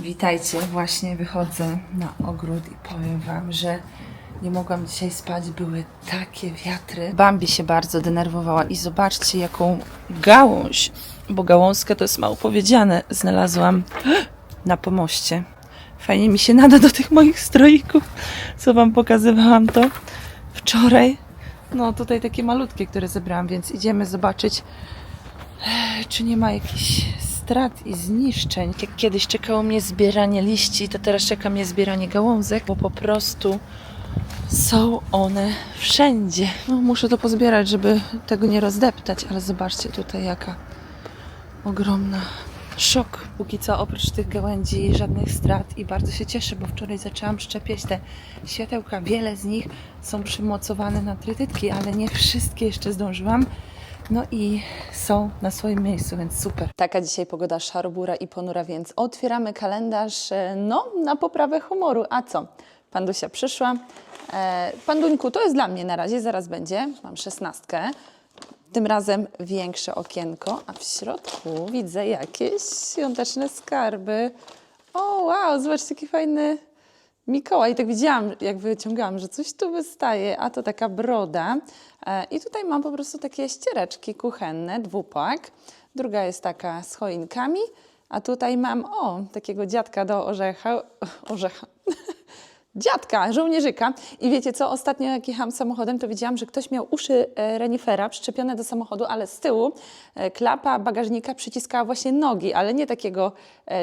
Witajcie, właśnie wychodzę na ogród i powiem Wam, że nie mogłam dzisiaj spać, były takie wiatry. Bambi się bardzo denerwowała i zobaczcie jaką gałąź, bo gałązkę to jest mało powiedziane, znalazłam na pomoście. Fajnie mi się nada do tych moich stroików, co Wam pokazywałam to wczoraj. No tutaj takie malutkie, które zebrałam, więc idziemy zobaczyć czy nie ma jakichś strat i zniszczeń. Jak kiedyś czekało mnie zbieranie liści, to teraz czeka mnie zbieranie gałązek, bo po prostu są one wszędzie. No, muszę to pozbierać, żeby tego nie rozdeptać, ale zobaczcie tutaj jaka ogromna szok. Póki co oprócz tych gałęzi żadnych strat i bardzo się cieszę, bo wczoraj zaczęłam szczepiać te światełka. Wiele z nich są przymocowane na trytytki, ale nie wszystkie jeszcze zdążyłam. No i są na swoim miejscu, więc super. Taka dzisiaj pogoda szarobura i ponura, więc otwieramy kalendarz e, no, na poprawę humoru. A co? Pandusia przyszła. E, Panduńku, to jest dla mnie na razie, zaraz będzie. Mam szesnastkę. Tym razem większe okienko, a w środku widzę jakieś świąteczne skarby. O, wow, zobaczcie, jaki fajny Mikołaj. Tak widziałam, jak wyciągałam, że coś tu wystaje, a to taka broda. E, I tutaj mam po prostu takie ściereczki kuchenne, dwupak. Druga jest taka z choinkami, a tutaj mam, o, takiego dziadka do orzecha. Orzecha. dziadka, żołnierzyka. I wiecie co, ostatnio jak jechałam samochodem, to widziałam, że ktoś miał uszy e, renifera przyczepione do samochodu, ale z tyłu e, klapa bagażnika przyciskała właśnie nogi, ale nie takiego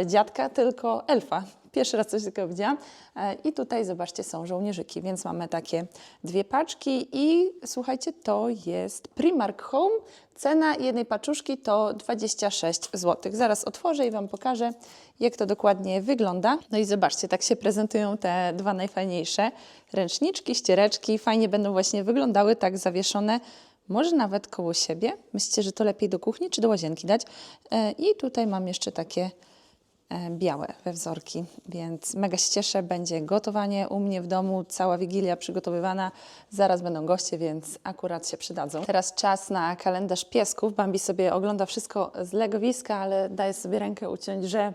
dziadka, tylko elfa. Pierwszy raz coś takiego widziałam. E, I tutaj zobaczcie, są żołnierzyki, więc mamy takie dwie paczki i słuchajcie, to jest Primark Home. Cena jednej paczuszki to 26 zł. Zaraz otworzę i Wam pokażę, jak to dokładnie wygląda. No i zobaczcie, tak się prezentują te dwa najfajniejsze ręczniczki, ściereczki. Fajnie będą właśnie wyglądały tak zawieszone może nawet koło siebie. Myślicie, że to lepiej do kuchni czy do łazienki dać? E, I tutaj mam jeszcze takie białe we wzorki, więc mega się cieszę. Będzie gotowanie u mnie w domu, cała wigilia przygotowywana. Zaraz będą goście, więc akurat się przydadzą. Teraz czas na kalendarz piesków. Bambi sobie ogląda wszystko z legowiska, ale daje sobie rękę uciąć, że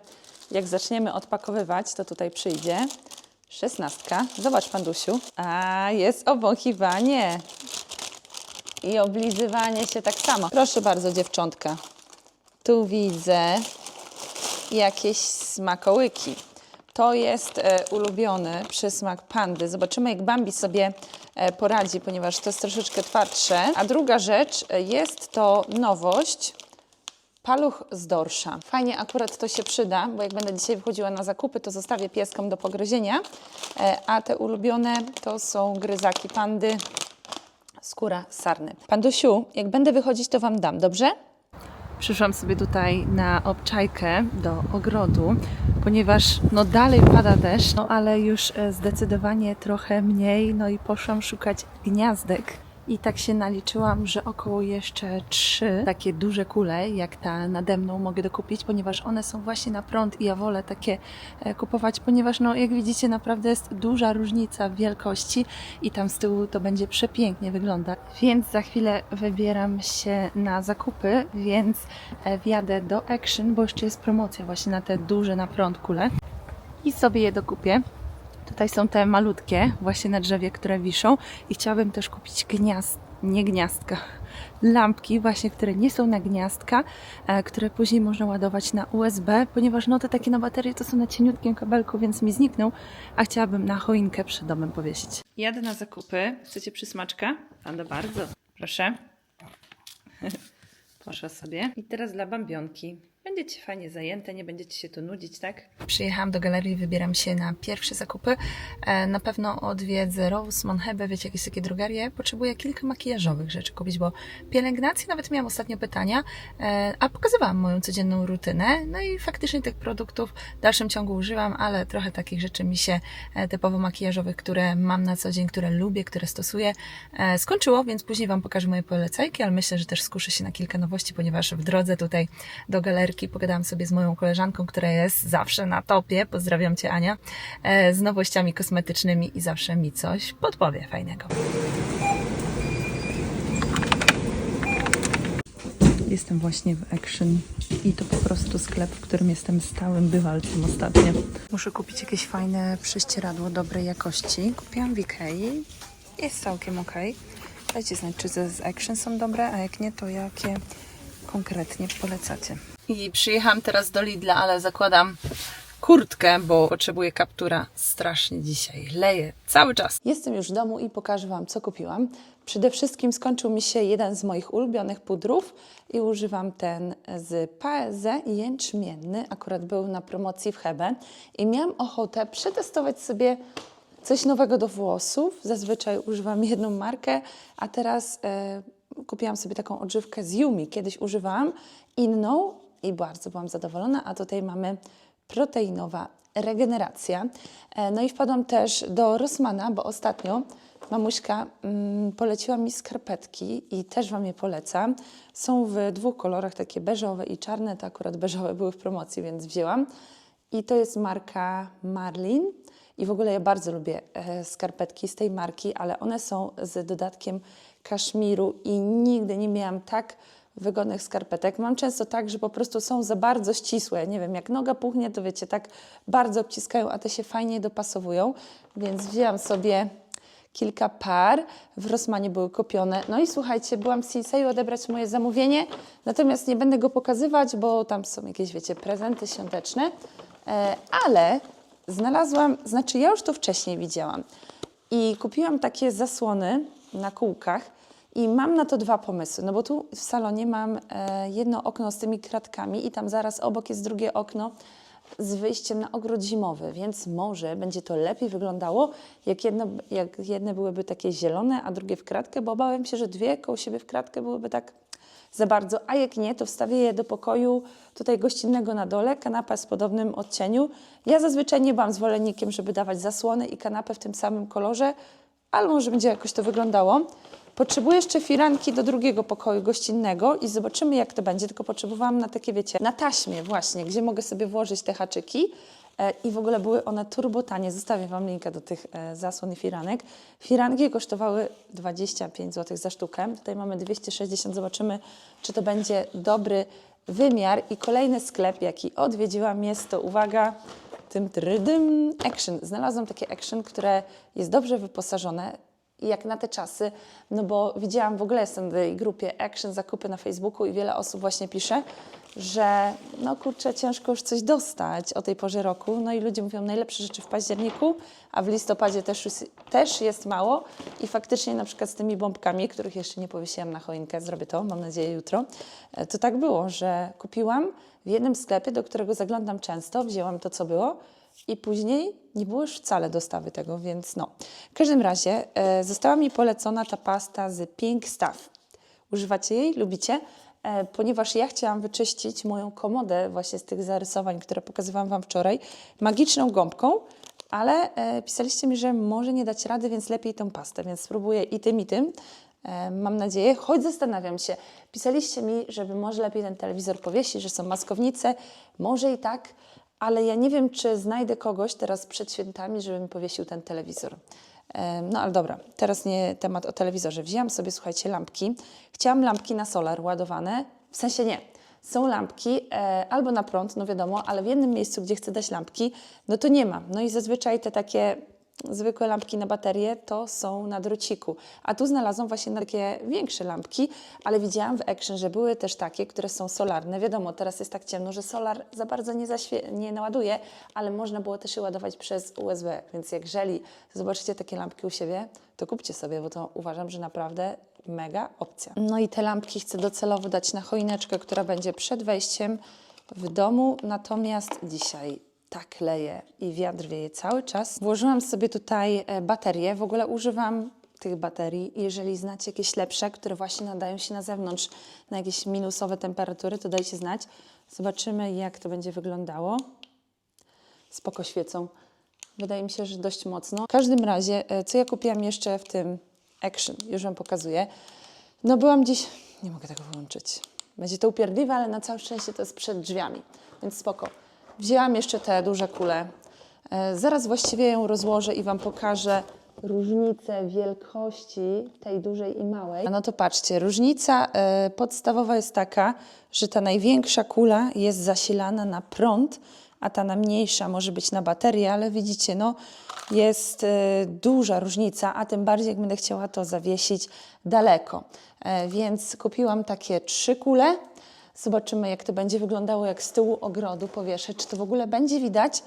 jak zaczniemy odpakowywać, to tutaj przyjdzie szesnastka. Zobacz, Pandusiu. A, jest obąchiwanie i oblizywanie się tak samo. Proszę bardzo, dziewczątka. Tu widzę jakieś smakołyki. To jest e, ulubiony przysmak pandy. Zobaczymy, jak Bambi sobie e, poradzi, ponieważ to jest troszeczkę twardsze. A druga rzecz e, jest to nowość. Paluch z dorsza. Fajnie akurat to się przyda, bo jak będę dzisiaj wychodziła na zakupy, to zostawię pieskom do pogryzienia. A te ulubione to są gryzaki pandy, skóra sarny. Pandusiu, jak będę wychodzić, to Wam dam, dobrze? Przyszłam sobie tutaj na obczajkę do ogrodu, ponieważ no dalej pada deszcz, no ale już e, zdecydowanie trochę mniej, no i poszłam szukać gniazdek. I tak się naliczyłam, że około jeszcze trzy takie duże kule, jak ta nade mną, mogę dokupić, ponieważ one są właśnie na prąd i ja wolę takie e, kupować, ponieważ no jak widzicie naprawdę jest duża różnica w wielkości i tam z tyłu to będzie przepięknie wyglądać. Więc za chwilę wybieram się na zakupy, więc e, wjadę do Action, bo jeszcze jest promocja właśnie na te duże na prąd kule i sobie je dokupię. Tutaj są te malutkie, właśnie na drzewie, które wiszą i chciałabym też kupić gniazd, nie gniazdka, lampki właśnie, które nie są na gniazdka, e, które później można ładować na USB, ponieważ no te takie na baterie to są na cieniutkim kabelku, więc mi znikną, a chciałabym na choinkę przed domem powiesić. Jadę na zakupy. Chcecie przysmaczka? Anda bardzo. Proszę. Proszę sobie. I teraz dla bambionki. Będziecie fajnie zajęte, nie będziecie się tu nudzić, tak? Przyjechałam do galerii, wybieram się na pierwsze zakupy. E, na pewno odwiedzę Rose, Monhebe, wiecie, jakieś takie drogerie. Potrzebuję kilka makijażowych rzeczy kupić, bo pielęgnacji nawet miałam ostatnio pytania, e, a pokazywałam moją codzienną rutynę. No i faktycznie tych produktów w dalszym ciągu używam, ale trochę takich rzeczy mi się e, typowo makijażowych, które mam na co dzień, które lubię, które stosuję, skończyło, więc później Wam pokażę moje polecajki, ale myślę, że też skuszę się na kilka nowości, ponieważ w drodze tutaj do galerii pogadałam sobie z moją koleżanką, która jest zawsze na topie, pozdrawiam Cię Ania, e, z nowościami kosmetycznymi i zawsze mi coś podpowie fajnego. Jestem właśnie w Action i to po prostu sklep, w którym jestem stałym bywalcem ostatnio. Muszę kupić jakieś fajne prześcieradło dobrej jakości. Kupiłam w Ikei. Jest całkiem ok. Dajcie znać, czy ze z Action są dobre, a jak nie, to jakie konkretnie polecacie. I przyjechałam teraz do Lidla, ale zakładam kurtkę, bo potrzebuję kaptura. Strasznie dzisiaj leje cały czas. Jestem już w domu i pokażę Wam, co kupiłam. Przede wszystkim skończył mi się jeden z moich ulubionych pudrów i używam ten z PSZ jęczmienny. Akurat był na promocji w Hebe i miałam ochotę przetestować sobie coś nowego do włosów. Zazwyczaj używam jedną markę, a teraz e, kupiłam sobie taką odżywkę z Yumi. Kiedyś używałam inną i bardzo byłam zadowolona, a tutaj mamy proteinowa regeneracja. E, No i wpadłam też do Rossmana, bo ostatnio mamuśka mm, poleciła mi skarpetki i też Wam je polecam. Są w dwóch kolorach, takie beżowe i czarne. To akurat beżowe były w promocji, więc wzięłam. I to jest marka Marlin. I w ogóle ja bardzo lubię e, skarpetki z tej marki, ale one są z dodatkiem kaszmiru i nigdy nie miałam tak wygodnych skarpetek. Mam często tak, że po prostu są za bardzo ścisłe. Nie wiem, jak noga puchnie, to wiecie, tak bardzo obciskają, a te się fajnie dopasowują. Więc wzięłam sobie kilka par. W Rossmanie były kupione. No i słuchajcie, byłam w Sinseju odebrać moje zamówienie, natomiast nie będę go pokazywać, bo tam są jakieś, wiecie, prezenty świąteczne. E, ale znalazłam, znaczy ja już to wcześniej widziałam i kupiłam takie zasłony na kółkach i mam na to dwa pomysły, no bo tu w salonie mam e, jedno okno z tymi kratkami i tam zaraz obok jest drugie okno z wyjściem na ogród zimowy, więc może będzie to lepiej wyglądało, jak, jedno, jak jedne byłyby takie zielone, a drugie w kratkę, bo obawiam się, że dwie koło siebie w kratkę byłyby tak za bardzo, a jak nie, to wstawię je do pokoju tutaj gościnnego na dole, kanapa w podobnym odcieniu. Ja zazwyczaj nie byłam zwolennikiem, żeby dawać zasłony i kanapę w tym samym kolorze, ale może będzie jakoś to wyglądało. Potrzebuję jeszcze firanki do drugiego pokoju gościnnego i zobaczymy jak to będzie, tylko potrzebowałam na takie, wiecie, na taśmie właśnie, gdzie mogę sobie włożyć te haczyki e, i w ogóle były one turbotanie. Zostawię Wam linkę do tych e, zasłon i firanek. Firanki kosztowały 25 zł za sztukę. Tutaj mamy 260. Zobaczymy, czy to będzie dobry wymiar. I kolejny sklep, jaki odwiedziłam, jest to, uwaga, tym trydym Action. Znalazłam takie Action, które jest dobrze wyposażone i jak na te czasy, no bo widziałam w ogóle jestem w tej grupie Action zakupy na Facebooku i wiele osób właśnie pisze, że no kurczę, ciężko już coś dostać o tej porze roku. No i ludzie mówią najlepsze rzeczy w październiku, a w listopadzie też, też jest mało. I faktycznie na przykład z tymi bombkami, których jeszcze nie powiesiłam na choinkę, zrobię to, mam nadzieję jutro, e, to tak było, że kupiłam w jednym sklepie, do którego zaglądam często, wzięłam to, co było i później nie było już wcale dostawy tego, więc no. W każdym razie e, została mi polecona ta pasta z Pink Stuff. Używacie jej? Lubicie? E, ponieważ ja chciałam wyczyścić moją komodę właśnie z tych zarysowań, które pokazywałam Wam wczoraj, magiczną gąbką, ale e, pisaliście mi, że może nie dać rady, więc lepiej tą pastę, więc spróbuję i tym, i tym. E, mam nadzieję, choć zastanawiam się. Pisaliście mi, żeby może lepiej ten telewizor powiesić, że są maskownice, może i tak, ale ja nie wiem, czy znajdę kogoś teraz przed świętami, żeby mi powiesił ten telewizor. No ale dobra, teraz nie temat o telewizorze. Wzięłam sobie, słuchajcie, lampki. Chciałam lampki na solar ładowane, w sensie nie. Są lampki e, albo na prąd, no wiadomo, ale w jednym miejscu, gdzie chcę dać lampki, no to nie ma. No i zazwyczaj te takie zwykłe lampki na baterię to są na drociku. A tu znalazłam właśnie takie większe lampki, ale widziałam w Action, że były też takie, które są solarne. Wiadomo, teraz jest tak ciemno, że solar za bardzo nie, nie naładuje, ale można było też je ładować przez USB. Więc jeżeli zobaczycie takie lampki u siebie, to kupcie sobie, bo to uważam, że naprawdę mega opcja. No i te lampki chcę docelowo dać na choineczkę, która będzie przed wejściem w domu, natomiast dzisiaj tak leje i wiatr wieje cały czas. Włożyłam sobie tutaj e, baterie. W ogóle używam tych baterii. Jeżeli znacie jakieś lepsze, które właśnie nadają się na zewnątrz na jakieś minusowe temperatury, to dajcie znać. Zobaczymy, jak to będzie wyglądało. Spoko świecą. Wydaje mi się, że dość mocno. W każdym razie, e, co ja kupiłam jeszcze w tym Action, już Wam pokazuję. No byłam dziś, nie mogę tego wyłączyć. Będzie to upierdliwe, ale na całe szczęście to jest przed drzwiami, więc spoko. Wzięłam jeszcze te duże kule. E, Zaraz właściwie ją rozłożę i Wam pokażę, różnicę wielkości tej dużej i małej. No to patrzcie, różnica e, podstawowa jest taka, że ta największa kula jest zasilana na prąd, a ta na mniejsza może być na baterię, ale widzicie, no jest e, duża różnica, a tym bardziej jak będę chciała to zawiesić daleko. Więc kupiłam takie trzy kule. Zobaczymy, jak to będzie wyglądało, jak z tyłu ogrodu powieszę, czy to w ogóle będzie widać.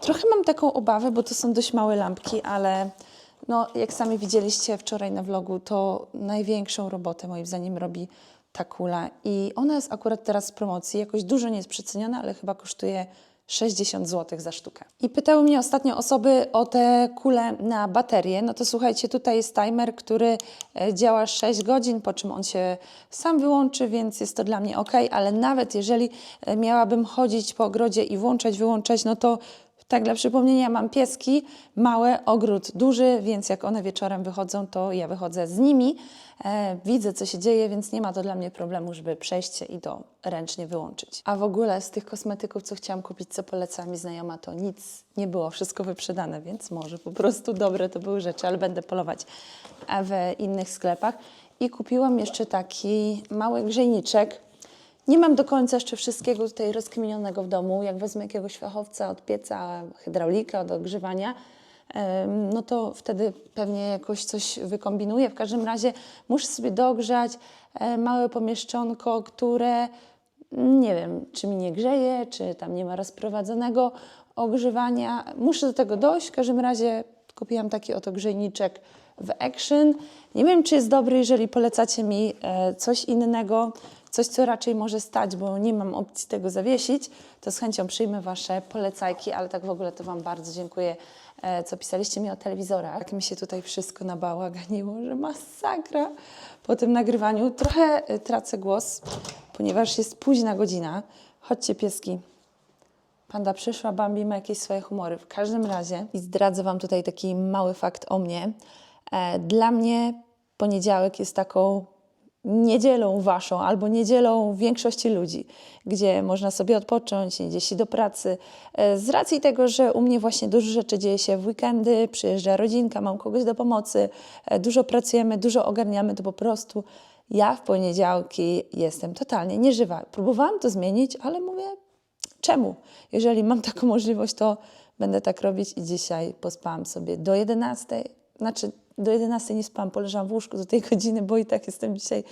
Trochę mam taką obawę, bo to są dość małe lampki, ale no, jak sami widzieliście wczoraj na vlogu, to największą robotę moim zdaniem robi ta kula. I ona jest akurat teraz w promocji. Jakoś dużo nie jest przeceniona, ale chyba kosztuje 60 zł za sztukę. I pytały mnie ostatnio osoby o te kule na baterię. No to słuchajcie, tutaj jest timer, który e, działa 6 godzin, po czym on się sam wyłączy, więc jest to dla mnie ok, ale nawet jeżeli e, miałabym chodzić po ogrodzie i włączać, wyłączać, no to tak, dla przypomnienia, mam pieski, małe, ogród duży, więc jak one wieczorem wychodzą, to ja wychodzę z nimi. E, widzę, co się dzieje, więc nie ma to dla mnie problemu, żeby przejść i to ręcznie wyłączyć. A w ogóle z tych kosmetyków, co chciałam kupić, co poleca mi znajoma, to nic nie było, wszystko wyprzedane, więc może po prostu dobre to były rzeczy, ale będę polować w innych sklepach. I kupiłam jeszcze taki mały grzejniczek, nie mam do końca jeszcze wszystkiego tutaj rozkminionego w domu. Jak wezmę jakiegoś fachowca od pieca, hydraulika, od ogrzewania, no to wtedy pewnie jakoś coś wykombinuję. W każdym razie muszę sobie dogrzać e, małe pomieszczonko, które nie wiem, czy mi nie grzeje, czy tam nie ma rozprowadzonego ogrzewania. Muszę do tego dojść. W każdym razie kupiłam taki oto grzejniczek w Action. Nie wiem, czy jest dobry, jeżeli polecacie mi e, coś innego, coś, co raczej może stać, bo nie mam opcji tego zawiesić, to z chęcią przyjmę Wasze polecajki, ale tak w ogóle to Wam bardzo dziękuję, e, co pisaliście mi o telewizorach. Jak mi się tutaj wszystko nabałaganiło, że masakra po tym nagrywaniu. Trochę e, tracę głos, ponieważ jest późna godzina. Chodźcie, pieski. Panda przyszła, Bambi ma jakieś swoje humory. W każdym razie i zdradzę Wam tutaj taki mały fakt o mnie. E, Dla mnie poniedziałek jest taką niedzielą Waszą albo niedzielą większości ludzi, gdzie można sobie odpocząć, idzie się do pracy. E, Z racji tego, że u mnie właśnie dużo rzeczy dzieje się w weekendy, przyjeżdża rodzinka, mam kogoś do pomocy, e, dużo pracujemy, dużo ogarniamy, to po prostu ja w poniedziałki jestem totalnie nieżywa. Próbowałam to zmienić, ale mówię, Czemu? Jeżeli mam taką możliwość, to będę tak robić i dzisiaj pospałam sobie do 11. Znaczy, do 11 nie spałam, poleżałam w łóżku do tej godziny, bo i tak jestem dzisiaj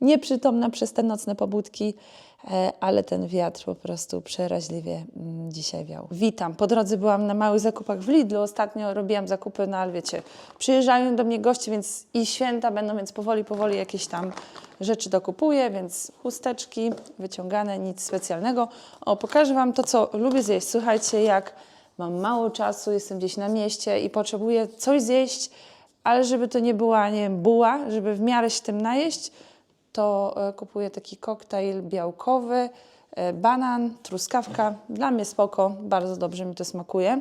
nieprzytomna przez te nocne pobudki, e, ale ten wiatr po prostu przeraźliwie mm, dzisiaj wiał. Witam. Po drodze byłam na małych zakupach w Lidlu. Ostatnio robiłam zakupy, no ale wiecie, przyjeżdżają do mnie goście, więc i święta będą, więc powoli, powoli jakieś tam rzeczy dokupuję, więc chusteczki wyciągane, nic specjalnego. O, pokażę Wam to, co lubię zjeść. Słuchajcie, jak mam mało czasu, jestem gdzieś na mieście i potrzebuję coś zjeść, ale żeby to nie była, nie wiem, buła, żeby w miarę się tym najeść, to e, kupuję taki koktajl białkowy, e, banan, truskawka. Dla mnie spoko, bardzo dobrze mi to smakuje.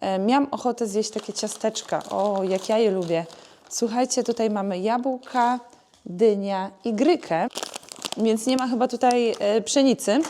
E, Miałam ochotę zjeść takie ciasteczka. O, jak ja je lubię. Słuchajcie, tutaj mamy jabłka, dynia i grykę, więc nie ma chyba tutaj pszenicy.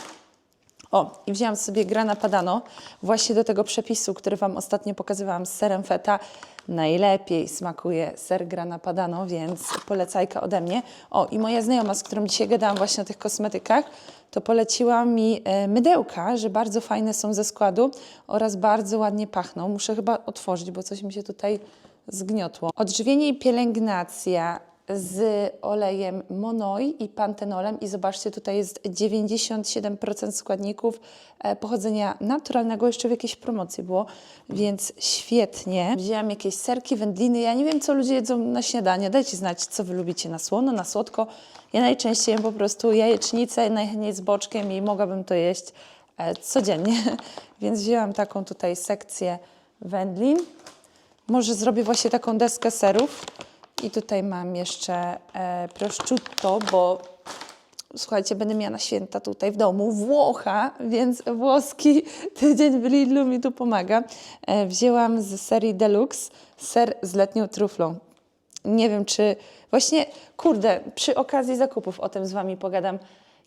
O, i wzięłam sobie grana padano właśnie do tego przepisu, który Wam ostatnio pokazywałam z serem feta. Najlepiej smakuje ser grana padano, więc polecajka ode mnie. O, i moja znajoma, z którą dzisiaj gadałam właśnie o tych kosmetykach, to poleciła mi e, mydełka, że bardzo fajne są ze składu oraz bardzo ładnie pachną. Muszę chyba otworzyć, bo coś mi się tutaj zgniotło. Odżywienie i pielęgnacja z olejem Monoi i pantenolem i zobaczcie, tutaj jest 97% składników e, pochodzenia naturalnego, jeszcze w jakiejś promocji było, więc świetnie. Wzięłam jakieś serki, wędliny, ja nie wiem, co ludzie jedzą na śniadanie, dajcie znać, co wy lubicie na słono, na słodko. Ja najczęściej jem po prostu jajecznicę, najchętniej z boczkiem i mogłabym to jeść e, codziennie, więc wzięłam taką tutaj sekcję wędlin. Może zrobię właśnie taką deskę serów. I tutaj mam jeszcze e, prosciutto, bo słuchajcie, będę miała na święta tutaj w domu Włocha, więc włoski tydzień w Lidlu mi tu pomaga. E, wzięłam z serii Deluxe ser z letnią truflą. Nie wiem, czy właśnie, kurde, przy okazji zakupów o tym z Wami pogadam.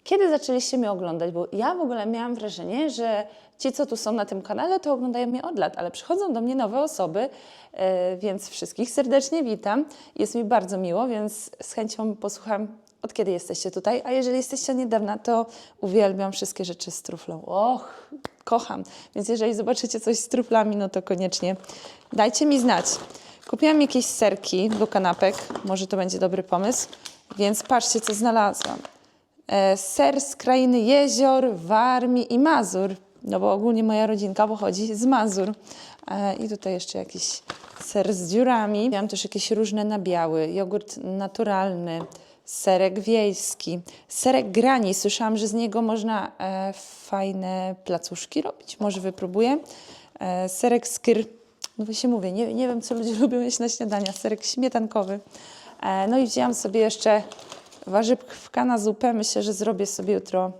Kiedy zaczęliście mnie oglądać? Bo ja w ogóle miałam wrażenie, że ci, co tu są na tym kanale, to oglądają mnie od lat, ale przychodzą do mnie nowe osoby, e, więc wszystkich serdecznie witam. Jest mi bardzo miło, więc z chęcią posłucham, od kiedy jesteście tutaj. A jeżeli jesteście od niedawna, to uwielbiam wszystkie rzeczy z truflą. Och, kocham. Więc jeżeli zobaczycie coś z truflami, no to koniecznie dajcie mi znać. Kupiłam jakieś serki do kanapek, może to będzie dobry pomysł, więc patrzcie, co znalazłam ser z krainy jezior, Warmii i Mazur. No bo ogólnie moja rodzinka pochodzi z Mazur. E, I tutaj jeszcze jakiś ser z dziurami. Miałam też jakieś różne nabiały, jogurt naturalny, serek wiejski, serek grani. Słyszałam, że z niego można e, fajne placuszki robić. Może wypróbuję. E, serek skyr. No właśnie mówię, nie, nie wiem, co ludzie lubią jeść na śniadania. Serek śmietankowy. E, no i wzięłam sobie jeszcze warzywka na zupę. Myślę, że zrobię sobie jutro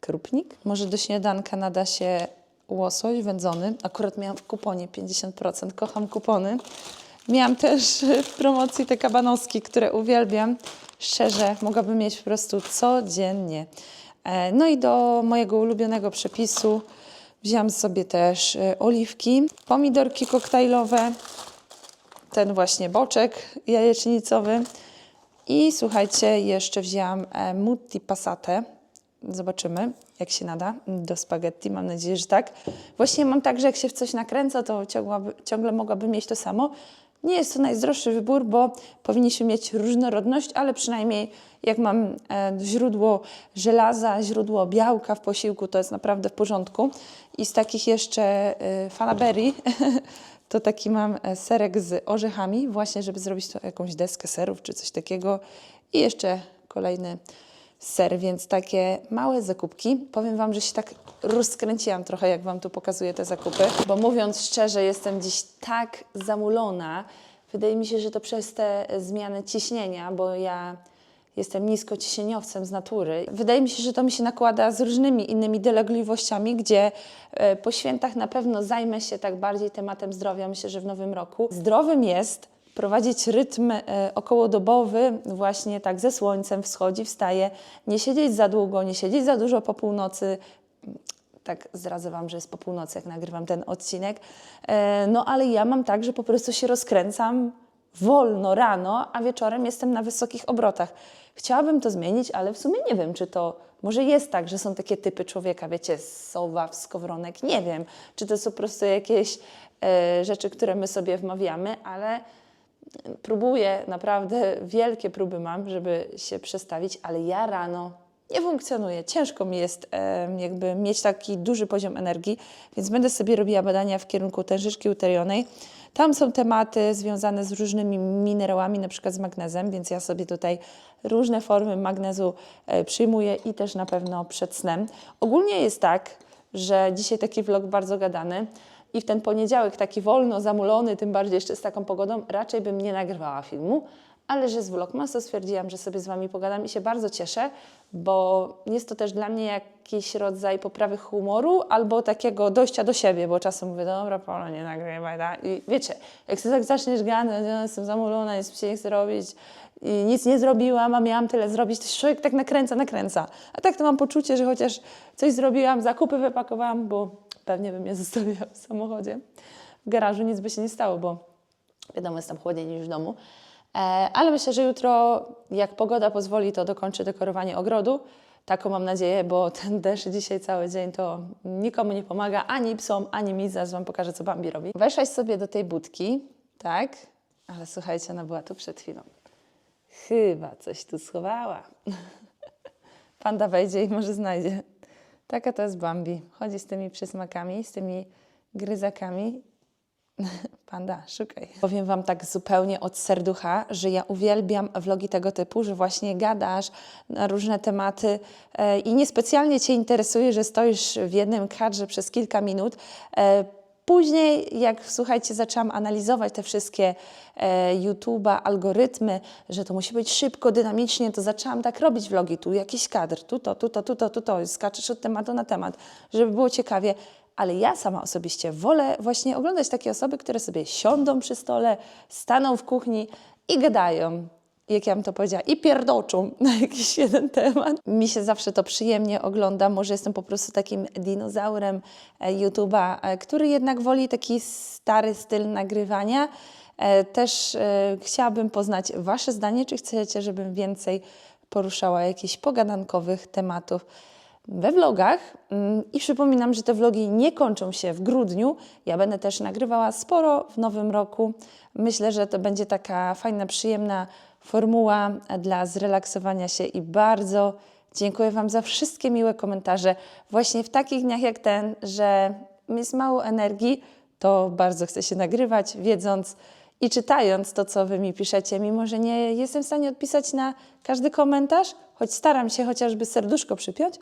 krupnik. Może do śniadanka nada się łosoś wędzony. Akurat miałam w kuponie 50%. Kocham kupony. Miałam też w promocji te kabanowski, które uwielbiam. Szczerze, mogłabym mieć po prostu codziennie. E, No i do mojego ulubionego przepisu wziąłam sobie też e, oliwki, pomidorki koktajlowe, ten właśnie boczek jajecznicowy. I słuchajcie, jeszcze wzięłam e, mutti passate. Zobaczymy, jak się nada do spaghetti. Mam nadzieję, że tak. Właśnie mam tak, że jak się w coś nakręca, to ciągle, ciągle mogłabym mieć to samo. Nie jest to najzdrowszy wybór, bo powinniśmy mieć różnorodność, ale przynajmniej jak mam e, źródło żelaza, źródło białka w posiłku, to jest naprawdę w porządku. I z takich jeszcze e, fanaberii to taki mam e, serek z orzechami, właśnie żeby zrobić to jakąś deskę serów czy coś takiego. I jeszcze kolejny ser, więc takie małe zakupki. Powiem Wam, że się tak rozkręciłam trochę, jak Wam tu pokazuję te zakupy, bo mówiąc szczerze, jestem dziś tak zamulona. Wydaje mi się, że to przez te zmiany ciśnienia, bo ja jestem niskociśnieniowcem z natury. Wydaje mi się, że to mi się nakłada z różnymi innymi dolegliwościami, gdzie e, po świętach na pewno zajmę się tak bardziej tematem zdrowia. Myślę, że w nowym roku. Zdrowym jest prowadzić rytm e, okołodobowy, właśnie tak ze słońcem wschodzi, wstaje, nie siedzieć za długo, nie siedzieć za dużo po północy. Tak zdradzę Wam, że jest po północy, jak nagrywam ten odcinek. E, No ale ja mam tak, że po prostu się rozkręcam wolno rano, a wieczorem jestem na wysokich obrotach. Chciałabym to zmienić, ale w sumie nie wiem, czy to może jest tak, że są takie typy człowieka, wiecie, sowa, skowronek, nie wiem, czy to są po prostu jakieś e, rzeczy, które my sobie wmawiamy, ale próbuję, naprawdę wielkie próby mam, żeby się przestawić, ale ja rano nie funkcjonuję. Ciężko mi jest em, jakby mieć taki duży poziom energii, więc będę sobie robiła badania w kierunku tężyczki uterionej. Tam są tematy związane z różnymi minerałami, na przykład z magnezem, więc ja sobie tutaj różne formy magnezu e, przyjmuję i też na pewno przed snem. Ogólnie jest tak, że dzisiaj taki vlog bardzo gadany i w ten poniedziałek taki wolno, zamulony, tym bardziej jeszcze z taką pogodą, raczej bym nie nagrywała filmu, ale że z Vlogmas to stwierdziłam, że sobie z Wami pogadam i się bardzo cieszę, bo jest to też dla mnie jakiś rodzaj poprawy humoru albo takiego dojścia do siebie, bo czasem mówię, dobra Paula, nie nagrywaj, tak? I wiecie, jak sobie tak zaczniesz gadać, ja jestem zamulona, nic się nie chce robić i nic nie zrobiłam, a miałam tyle zrobić, to się człowiek tak nakręca, nakręca. A tak to mam poczucie, że chociaż coś zrobiłam, zakupy wypakowałam, bo pewnie bym je zostawiła w samochodzie. W garażu nic by się nie stało, bo wiadomo, jest tam chłodniej niż w domu. E, ale myślę, że jutro, jak pogoda pozwoli, to dokończę dekorowanie ogrodu. Taką mam nadzieję, bo ten deszcz dzisiaj cały dzień to nikomu nie pomaga, ani psom, ani mi. Zaraz Wam pokażę, co Bambi robi. Weszłaś sobie do tej budki, tak? Ale słuchajcie, ona była tu przed chwilą. Chyba coś tu schowała. Panda wejdzie i może znajdzie. Taka to jest Bambi. Chodzi z tymi przysmakami, z tymi gryzakami. Panda, szukaj. Powiem Wam tak zupełnie od serducha, że ja uwielbiam vlogi tego typu, że właśnie gadasz na różne tematy e, i niespecjalnie Cię interesuje, że stoisz w jednym kadrze przez kilka minut. E, Później, jak słuchajcie, zaczęłam analizować te wszystkie e, YouTube'a, algorytmy, że to musi być szybko, dynamicznie, to zaczęłam tak robić vlogi. Tu jakiś kadr, tu to, tu to, tu to, tu to, skaczesz od tematu na temat, żeby było ciekawie. Ale ja sama osobiście wolę właśnie oglądać takie osoby, które sobie siądą przy stole, staną w kuchni i gadają. jak ja bym to powiedziała, i pierdoczą na jakiś jeden temat. Mi się zawsze to przyjemnie ogląda. Może jestem po prostu takim dinozaurem e, YouTube'a, e, który jednak woli taki stary styl nagrywania. E, Też chciałabym poznać Wasze zdanie, czy chcecie, żebym więcej poruszała jakichś pogadankowych tematów we vlogach. Mm, I przypominam, że te vlogi nie kończą się w grudniu. Ja będę też nagrywała sporo w nowym roku. Myślę, że to będzie taka fajna, przyjemna formuła dla zrelaksowania się i bardzo dziękuję Wam za wszystkie miłe komentarze. Właśnie w takich dniach jak ten, że jest mało energii, to bardzo chcę się nagrywać, wiedząc i czytając to, co Wy mi piszecie, mimo że nie jestem w stanie odpisać na każdy komentarz, choć staram się chociażby serduszko przypiąć,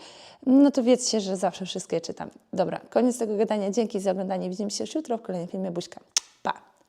no to wiedzcie, że zawsze wszystkie czytam. Dobra, koniec tego gadania. Dzięki za oglądanie. Widzimy się już jutro w kolejnym filmie. Buźka.